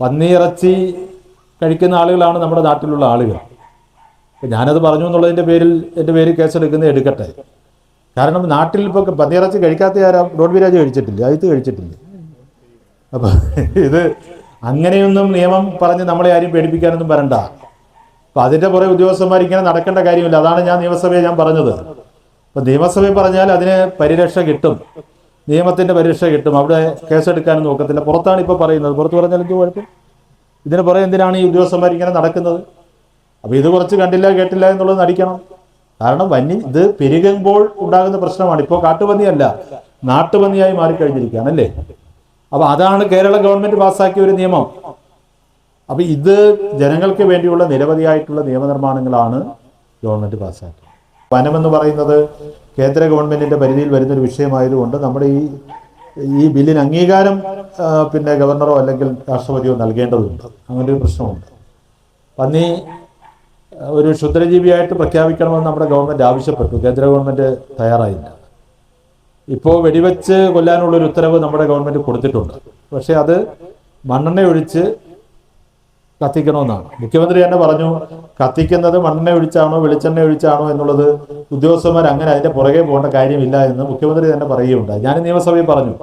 പന്നിയിറച്ചി കഴിക്കുന്ന ആളുകളാണ് നമ്മുടെ നാട്ടിലുള്ള ആളുകൾ. ഞാനത് പറഞ്ഞു എന്നുള്ളതിന്റെ പേരിൽ എന്റെ പേര് കേസെടുക്കുന്നത് എടുക്കട്ടെ. കാരണം നാട്ടിൽ ഇപ്പോൾ പന്നിയിറച്ചി കഴിക്കാത്ത ആരാ? റോഡ് വിരാജ് കഴിച്ചിട്ടില്ല? അതിത് കഴിച്ചിട്ടില്ല? അപ്പം ഇത് അങ്ങനെയൊന്നും നിയമം പറഞ്ഞ് നമ്മളെ ആരും പേടിപ്പിക്കാനൊന്നും വരണ്ട. അപ്പം അതിന്റെ പുറകെ ഉദ്യോഗസ്ഥന്മാർ ഇങ്ങനെ നടക്കേണ്ട കാര്യമില്ല. അതാണ് ഞാൻ നിയമസഭയെ ഞാൻ പറഞ്ഞത്. അപ്പം നിയമസഭയിൽ പറഞ്ഞാൽ അതിന് പരിരക്ഷ കിട്ടും. നിയമത്തിന്റെ പരീക്ഷ കിട്ടും. അവിടെ കേസെടുക്കാനും നോക്കത്തില്ല. പുറത്താണ് ഇപ്പോൾ പറയുന്നത്. പുറത്ത് പറഞ്ഞാൽ എന്ത് കുഴപ്പം? ഇതിന് പുറകെ എന്തിനാണ് ഈ ഉദ്യോഗസ്ഥന്മാർ ഇങ്ങനെ നടക്കുന്നത്? അപ്പോൾ ഇത് കുറച്ച് കണ്ടില്ല കേട്ടില്ല എന്നുള്ളത് നടിക്കണം. കാരണം വന്യ ഇത് പെരുകുമ്പോൾ ഉണ്ടാകുന്ന പ്രശ്നമാണ്. ഇപ്പോൾ കാട്ടുപന്നിയല്ല നാട്ടുപന്നിയായി മാറിക്കഴിഞ്ഞിരിക്കുകയാണ് അല്ലേ? അപ്പോൾ അതാണ് കേരള ഗവൺമെന്റ് പാസ്സാക്കിയ ഒരു നിയമം. അപ്പോൾ ഇത് ജനങ്ങൾക്ക് വേണ്ടിയുള്ള നിരവധിയായിട്ടുള്ള നിയമനിർമ്മാണങ്ങളാണ് ഗവൺമെന്റ് പാസ്സാക്കിയത്. വനമെന്ന് പറയുന്നത് കേന്ദ്ര ഗവൺമെന്റിന്റെ പരിധിയിൽ വരുന്നൊരു വിഷയമായതുകൊണ്ട് നമ്മുടെ ഈ ഈ ബില്ലിന് അംഗീകാരം പിന്നെ ഗവർണറോ അല്ലെങ്കിൽ രാഷ്ട്രപതിയോ നൽകേണ്ടതുണ്ട്. അങ്ങനെ ഒരു പ്രശ്നമുണ്ട്. പന്നി ഒരു ക്ഷുദ്രജീവിയായിട്ട് പ്രഖ്യാപിക്കണമെന്ന് നമ്മുടെ ഗവൺമെന്റ് ആവശ്യപ്പെട്ടു. കേന്ദ്ര ഗവൺമെന്റ് തയ്യാറായില്ല. ഇപ്പോൾ വെടിവെച്ച് കൊല്ലാനുള്ളൊരു ഉത്തരവ് നമ്മുടെ ഗവൺമെന്റ് കൊടുത്തിട്ടുണ്ട്. പക്ഷേ അത് മണ്ണെണ്ണ ഒഴിച്ച് കത്തിക്കണമെന്നാണ്. മുഖ്യമന്ത്രി തന്നെ പറഞ്ഞു കത്തിക്കുന്നത് മണ്ണെണ്ണ ഒഴിച്ചാണോ വെളിച്ചെണ്ണ ഒഴിച്ചാണോ എന്നുള്ളത് ഉദ്യോഗസ്ഥന്മാർ അങ്ങനെ അതിന്റെ പുറകെ പോകേണ്ട കാര്യമില്ല എന്ന് മുഖ്യമന്ത്രി തന്നെ പറയുകയുണ്ടായി. ഞാൻ നിയമസഭയിൽ പറഞ്ഞു.